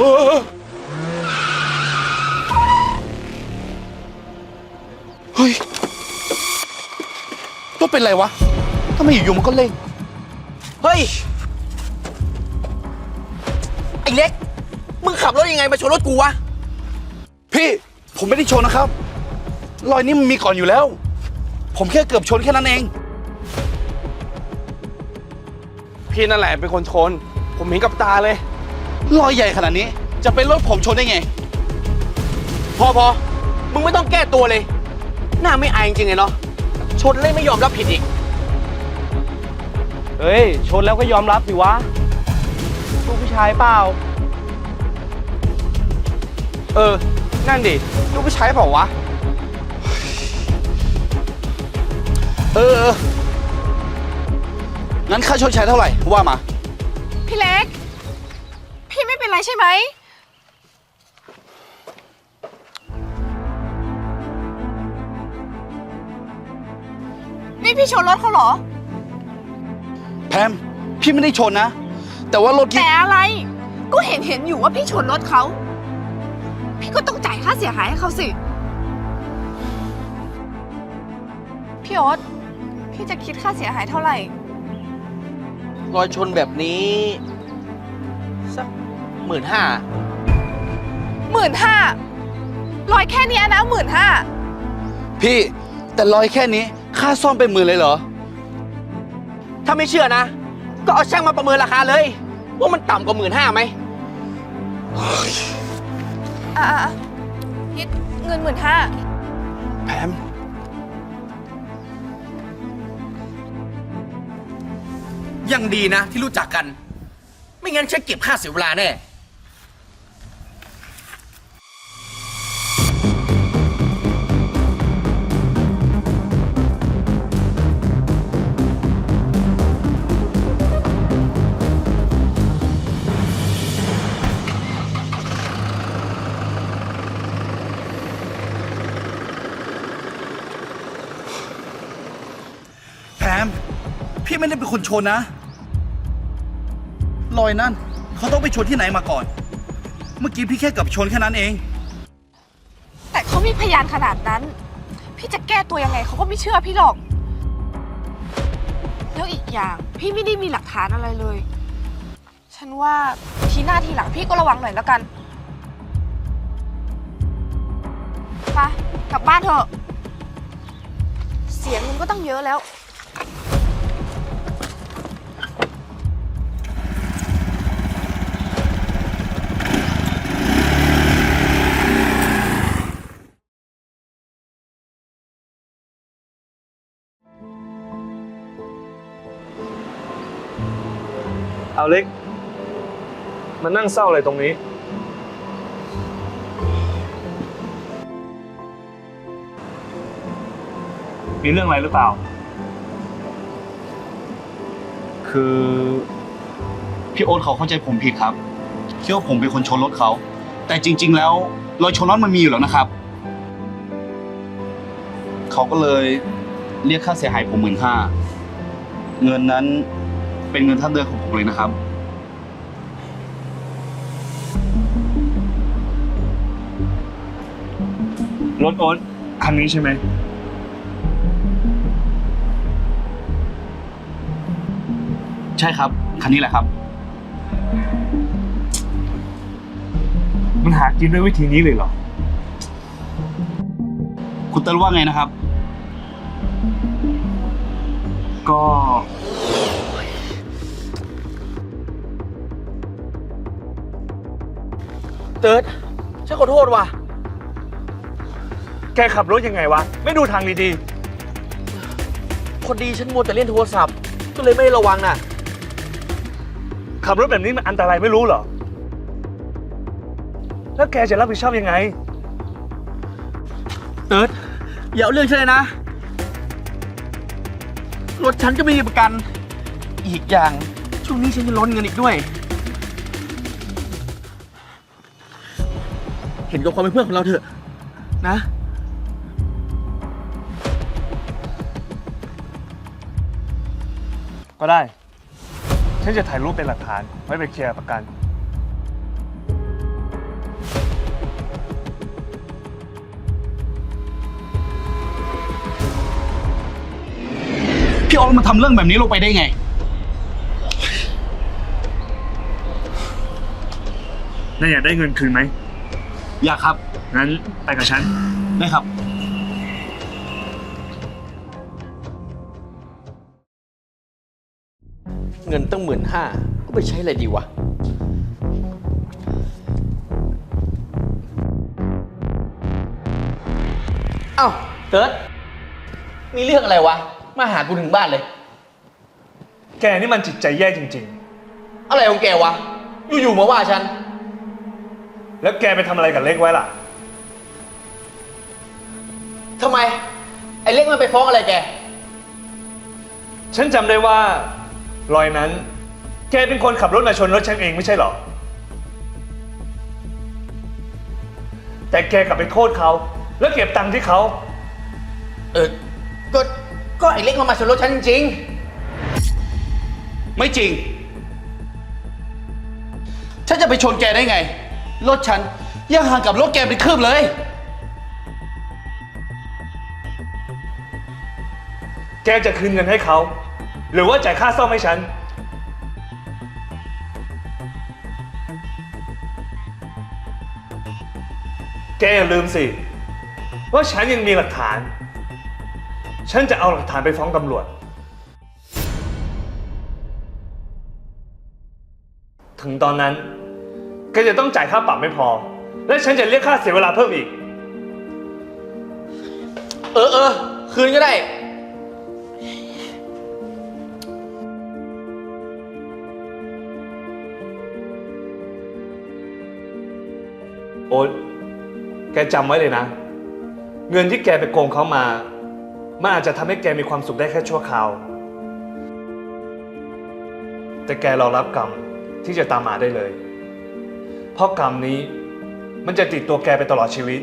เฮ้ยรถเป็นไรวะทำไมอยู่ๆมันก็เร่ง เฮ้ย ไอ้เล็ก มึงขับรถยังไงมาชนรถกูวะ พี่ ผมไม่ได้ชนนะครับ รอยนี้มันมีก่อนอยู่แล้ว ผมแค่เกือบชนแค่นั้นเอง พี่นั่นแหละเป็นคนชน ผมเห็นกับตาเลย รอยใหญ่ขนาดนี้ จะเป็นรถผมชนได้ไง พอพอมึงไม่ต้องแก้ตัวเลย หน้าไม่อายจริงๆไงเนาะชนเล่นไม่ยอมรับผิดอีก เฮ้ย ชนแล้วก็ยอมรับสิวะลูกผู้ชายเปล่า เออ นั่นดิลูกผู้ชายเปล่าวะ เออเอองั้นค่าชดใช้เท่าไหร่ว่ามา พี่เล็กพี่ไม่เป็นไร ใช่ไหม นี่พี่ชนรถเขาเหรอ แพม พี่ไม่ได้ชนนะ แต่ว่ารถแต่ที่อะไร ก็เห็นเห็นอยู่ว่าพี่ชนรถเขา พี่ก็ต้องจ่ายค่าเสียหายให้เขาสิ พี่โอ๊ตพี่จะคิดค่าเสียหายเท่าไหร่ รอยชนแบบนี้ สัก หมื่นห้าหมื่นห้าร้อยแค่เนี้ยนะหมื่นห้าพี่แต่รอยแค่นี้ค่าซ่อมเป็นหมื่นเลยเหรอ ถ้าไม่เชื่อนะ ก็เอาช่างมาประเมินราคาเลย ว่ามันต่ำกว่าหมื่นห้าไหมอะอะอะคิดเงินหมื่นห้าแพมยังดีนะที่รู้จักกัน ไม่งั้นฉันเก็บค่าเสียเวลาแน่ ไม่ได้เป็นคนชนนะ รอยนั่น เขาต้องไปชนที่ไหนมาก่อน เมื่อกี้พี่แค่เกับชนแค่นั้นเอง แต่เขามีพยานขนาดนั้น พี่จะแก้ตัวยังไงเขาก็ไม่เชื่อพี่หรอก แล้วอีกอย่างพี่ไม่ได้มีหลักฐานอะไรเลย ฉันว่าทีหน้าทีหลังพี่ก็ระวังหน่อยแล้วกันไปกลับบ้านเถอะ เสียเงินก็ตั้งเยอะแล้ว เอาเล็กมานั่งเศร้าอะไรตรงนี้ มีเรื่องอะไรหรือเปล่า คือพี่โอ๊ตเขาเข้าใจผมผิดครับคิดว่าผมเป็นคนชนรถเขา แต่จริง ๆ แล้วรอยชนรถมันมีอยู่แล้วนะครับ เขาก็เลยเรียกค่าเสียหายผมหมื่นห้า เงินนั้น เป็นเงินท่านเดือนของผมเลยนะครับ รถโอ๊ตคันนี้ใช่ไหม ใช่ครับ คันนี้แหละครับ มันหากินด้วยวิธีนี้เลยเหรอ คุณเติ้ลว่าไงนะครับ ก็ เติร์ดฉันขอโทษว่ะ แกขับรถยังไงวะ ไม่ดูทางดีพอดีฉันมัวแต่เล่นโทรศัพท์ ก็เลยไม่ได้ระวังน่ะ ๆ ขับรถแบบนี้มันอันตรายไม่รู้เหรอ แล้วแกจะรับผิดชอบยังไง เติร์ดอย่าเอาเรื่องฉันเลยนะ รถฉันก็ไม่มีประกัน อีกอย่าง ช่วงนี้ฉันจะล้นเงินอีกด้วย เห็นกับความเป็นเพื่อนของเราเถอะนะ ก็ได้ ฉันจะถ่ายรูปเป็นหลักฐานไว้ไปเคลียร์ประกัน พี่ออสมาทำเรื่องแบบนี้ลงไปได้ไง นายอยากได้เงินคืนไหม อยากครับ งั้นไปกับฉัน ได้ครับ เงินตั้งหมื่นห้าก็ไปใช้อะไรดีวะ เอ้าเติร์ดมีเรื่องอะไรวะ มาหากูถึงบ้านเลย แกนี่มันจิตใจแย่จริง อะไรของแกวะ อยู่ๆมาว่าฉันๆ แล้วแกไปทำอะไรกับเล็กไว้ล่ะ ทำไม ไอ้เล็กมันไปฟ้องอะไรแก ฉันจำได้ว่า รอยนั้น แกเป็นคนขับรถมาชนรถฉันเองไม่ใช่เหรอ แต่แกกลับไปโทษเขา แล้วเก็บตังค์ที่เขา เออ ก็ ก็ไอ้เล็กมันมาชนรถฉันจริงไม่จริง ฉันจะไปชนแกได้ไง รถฉันยังห่างกับรถแกเป็นคืบเลย แกจะคืนเงินให้เขา หรือว่าจ่ายค่าซ่อมให้ฉัน แกอย่าลืมสิ ว่าฉันยังมีหลักฐาน ฉันจะเอาหลักฐานไปฟ้องตำรวจ ถึงตอนนั้น แกจะต้องจ่ายค่าปรับไม่พอ และฉันจะเรียกค่าเสียเวลาเพิ่มอีก เออเออคืนก็ได้ โอ๊ตแกจำไว้เลยนะ เงินที่แกไปโกงเขามามันอาจจะทำให้แกมีความสุขได้แค่ชั่วคราว แต่แกรอรับกรรมที่จะตามมาได้เลยเพ ราะกรรมนี้มันจะติดตัวแกไปตลอดชีวิต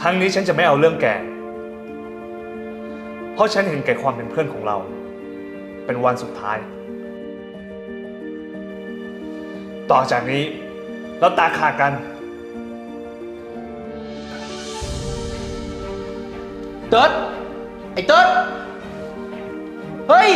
ครั้งนี้ฉันจะไม่เอาเรื่องแก เพราะฉันเห็นแก่ความเป็นเพื่อนของเรา เป็นวันสุดท้าย ต่อจากนี้เราตาขาดกัน เติร์ดไอ้เติร์ดเฮ้ย